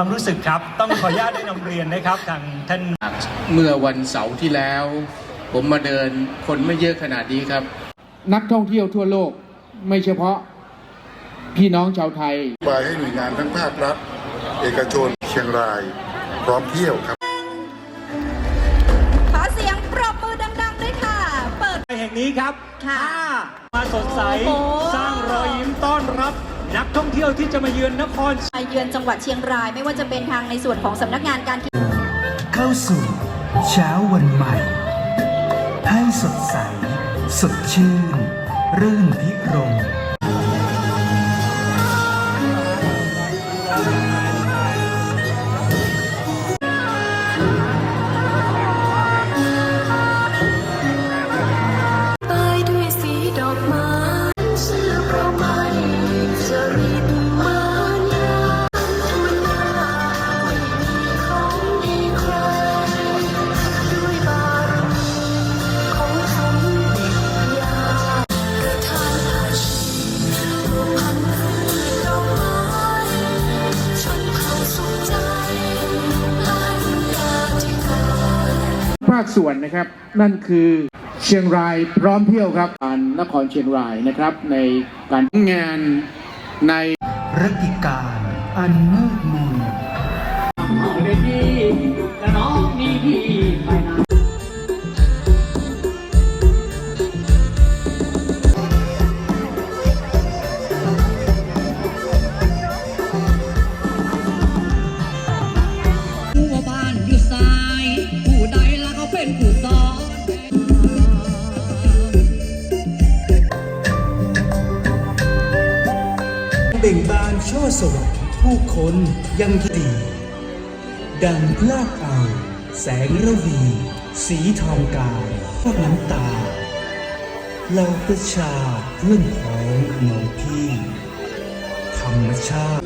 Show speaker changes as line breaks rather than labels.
ความรู้สึกครับต้องขออนุญาตได้นำเรียนนะครับทางท่าน
เมื่อวันเสาร์ที่แล้ว ผมมาเดินคนไม่เยอะขนาดนี้ครับ
นักท่องเที่ยวทั่วโลกไม่เฉพาะพี่น้องชาวไทย
บายให้หน่วยงานทั้งภาครัฐเอกชนเชียงราย พร้อมเที่ยวครับ
ขอเสียงปรบมือดังๆด้วยค่ะ เปิด
แห่งนี้ครับ
ค่ะ
มาสดใส
โอ้โห
สร้างรอยยิ้มต้อนรับ นักท่องเที่ยวที่จะมาเยือนนคร
มาเยือนจังหวัดเชียงรายไม่ว่าจะเป็นทางในส่วนของสำนักงานการ
เข้าสู่เช้าวันใหม่ ให้สดใส สดชื่น รื่นพิรมย์
ภาคส่วนนะครับ นั่นคือเชียงรายพร้อมเที่ยวครับการนครเชียงรายนะครับ ในการงานใน
รัติการอันมืดม
น
เบ่งบานช่อสว่างผู้คนยังดี ดังพลากเอา แสงระวี สีทองกายพวกน้ำตา เราประชาเพื่อนพ้องน้องพี่ ธรรมชาติ